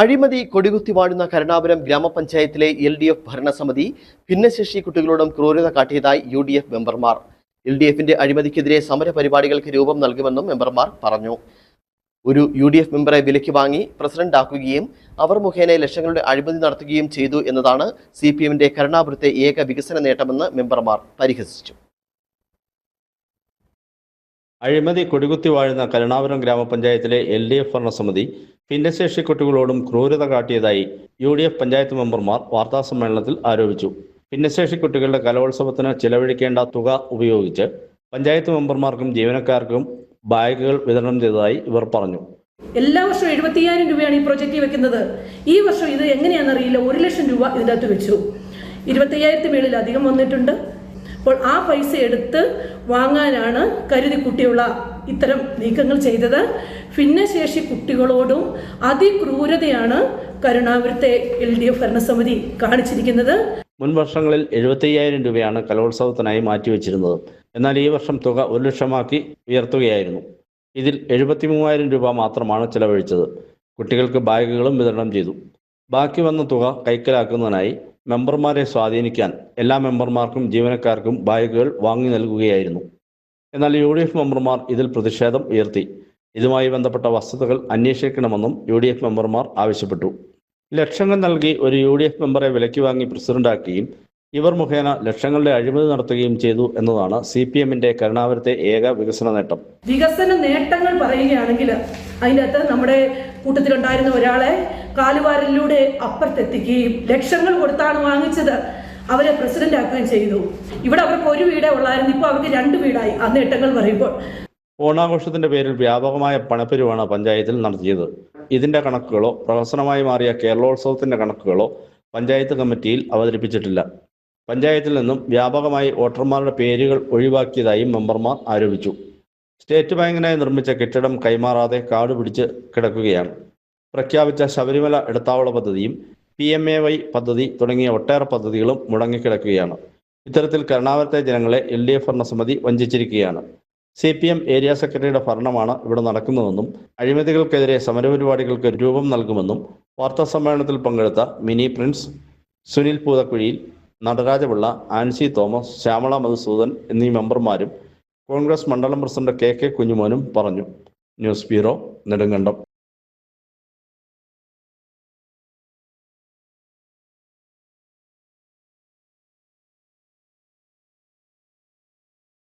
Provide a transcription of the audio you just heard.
അഴിമതി കൊടികുത്തി വാഴുന്ന കരുണാപുരം ഗ്രാമപഞ്ചായത്തിലെ എൽ ഡി എഫ് ഭരണസമിതി ഭിന്നശേഷി കുട്ടികളോടും ക്രൂരത കാട്ടിയതായി യു ഡി എഫ് മെമ്പർമാർ. എൽ ഡി എഫിന്റെ അഴിമതിക്കെതിരെ സമര പരിപാടികൾക്ക് രൂപം നൽകുമെന്നും മെമ്പർമാർ പറഞ്ഞു. ഒരു യു ഡി എഫ് മെമ്പറെ വിലയ്ക്ക് വാങ്ങി പ്രസിഡന്റാക്കുകയും അവർ മുഖേന ലക്ഷങ്ങളുടെ അഴിമതി നടത്തുകയും ചെയ്തു എന്നതാണ് സി പി എമ്മിന്റെ കരുണാപുരത്തെ ഏക വികസന നേട്ടമെന്ന് മെമ്പർമാർ പരിഹസിച്ചു. അഴിമതി കൊടികുത്തി വാഴുന്ന കരുണാപുരം ഗ്രാമപഞ്ചായത്തിലെ എൽ ഡി എഫ് ഭരണസമിതി ഭിന്നശേഷി കുട്ടികളോടും ക്രൂരത കാട്ടിയതായി യു ഡി എഫ് പഞ്ചായത്ത് മെമ്പർമാർ വാർത്താസമ്മേളനത്തിൽ ആരോപിച്ചു. ഭിന്നശേഷി കുട്ടികളുടെ കലോത്സവത്തിന് ചിലവഴിക്കേണ്ട തുക ഉപയോഗിച്ച് പഞ്ചായത്ത് മെമ്പർമാർക്കും ജീവനക്കാർക്കും ബാഗുകൾ വിതരണം ചെയ്തതായി ഇവർ പറഞ്ഞു. എല്ലാ വർഷവും എഴുപത്തിയ്യായിരം രൂപയാണ് ഈ പ്രൊജക്റ്റ് വെക്കുന്നത്. ഈ വർഷം ഇത് എങ്ങനെയാണെന്നറിയില്ല. ഒരു ലക്ഷം രൂപ ഇതിനകത്ത് വെച്ചു. ഇരുപത്തയ്യായിരത്തി മേളിൽ അധികം വന്നിട്ടുണ്ട്. അപ്പോൾ ആ പൈസ എടുത്ത് വാങ്ങാനാണ് കരുതി കുട്ടിയുള്ള ഇത്തരം നീക്കങ്ങൾ ചെയ്തത്. ഭിന്നശേഷി കുട്ടികളോടും അതിക്രൂരതയാണ് കരുണാവൃത്തെ എൽ ഡി എഫ് ഭരണസമിതി കാണിച്ചിരിക്കുന്നത്. മുൻ വർഷങ്ങളിൽ എഴുപത്തയ്യായിരം രൂപയാണ് കലോത്സവത്തിനായി മാറ്റിവെച്ചിരുന്നത്. എന്നാൽ ഈ വർഷം തുക ഒരു ലക്ഷമാക്കി ഉയർത്തുകയായിരുന്നു. ഇതിൽ എഴുപത്തി മൂവായിരം രൂപ മാത്രമാണ് ചെലവഴിച്ചത്. കുട്ടികൾക്ക് ബാഗുകളും വിതരണം ചെയ്തു. ബാക്കി വന്ന തുക കൈക്കലാക്കുന്നതിനായി മെമ്പർമാരെ സ്വാധീനിക്കാൻ എല്ലാ മെമ്പർമാർക്കും ജീവനക്കാർക്കും ബാഗുകൾ വാങ്ങി നൽകുകയായിരുന്നു. എന്നാൽ യു ഡി എഫ് മെമ്പർമാർ ഇതിൽ പ്രതിഷേധം ഉയർത്തി. ഇതുമായി ബന്ധപ്പെട്ട വസ്തുതകൾ അന്വേഷിക്കണമെന്നും യു ഡി എഫ് മെമ്പർമാർ ആവശ്യപ്പെട്ടു. ലക്ഷങ്ങൾ നൽകി ഒരു യു ഡി എഫ് മെമ്പറെ വിലക്കി വാങ്ങി പ്രസിഡന്റാക്കുകയും ഇവർ മുഖേന ലക്ഷങ്ങളുടെ അഴിമതി നടത്തുകയും ചെയ്തു എന്നതാണ് സി പി എമ്മിന്റെ കരുണാപുരത്തെ ഏക വികസന നേട്ടം. വികസന നേട്ടങ്ങൾ പറയുകയാണെങ്കിൽ അതിനകത്ത് നമ്മുടെ കൂട്ടത്തിലുണ്ടായിരുന്ന ഒരാളെ കാലുവാരലിലൂടെ അപ്പുറത്തെത്തിക്കുകയും ലക്ഷങ്ങൾ കൊടുത്താണ് വാങ്ങിച്ചത്. അവരെ പ്രസിഡന്റ് ആക്കുകയും ചെയ്തു. ഇവിടെ അവർക്ക് ഒരു വീടേ ഉള്ളായിരുന്നു. ഇപ്പോൾ അവർക്ക് രണ്ട് വീടായി. ആ നേട്ടങ്ങൾ പറയുമ്പോൾ ഓണാഘോഷത്തിന്റെ പേരിൽ വ്യാപകമായ പണപ്പെരുവാണ് പഞ്ചായത്തിൽ നടത്തിയത്. ഇതിന്റെ കണക്കുകളോ പ്രഹസനമായി മാറിയ കേരളോത്സവത്തിന്റെ കണക്കുകളോ പഞ്ചായത്ത് കമ്മിറ്റിയിൽ അവതരിപ്പിച്ചിട്ടില്ല. പഞ്ചായത്തിൽ നിന്നും വ്യാപകമായി വോട്ടർമാരുടെ പേരുകൾ ഒഴിവാക്കിയതായും മെമ്പർമാർ ആരോപിച്ചു. സ്റ്റേറ്റ് ബാങ്കിനായി നിർമ്മിച്ച കെട്ടിടം കൈമാറാതെ കാട് പിടിച്ച് കിടക്കുകയാണ്. പ്രഖ്യാപിച്ച ശബരിമല ഇടത്താവള പദ്ധതിയും പി എം എ വൈ പദ്ധതി തുടങ്ങിയ ഒട്ടേറെ പദ്ധതികളും മുടങ്ങിക്കിടക്കുകയാണ്. ഇത്തരത്തിൽ കരുണാകരത്തെ ജനങ്ങളെ എൽ ഡി എഫ് ഭരണസമിതി വഞ്ചിച്ചിരിക്കുകയാണ്. സി പി എം ഏരിയ സെക്രട്ടറിയുടെ ഭരണമാണ് ഇവിടെ നടക്കുന്നതെന്നും അഴിമതികൾക്കെതിരെ സമരപരിപാടികൾക്ക് രൂപം നൽകുമെന്നും വാർത്താ സമ്മേളനത്തിൽ പങ്കെടുത്ത മിനി പ്രിൻസ് സുനിൽ പൂതക്കുഴിയിൽ നടരാജപിള്ള ആൻസി തോമസ് ശ്യാമള മധുസൂദൻ എന്നീ മെമ്പർമാരും കോൺഗ്രസ് മണ്ഡലം പ്രസിഡന്റ് കെ കെ കുഞ്ഞുമോനും പറഞ്ഞു. News bureau Nedumkandam.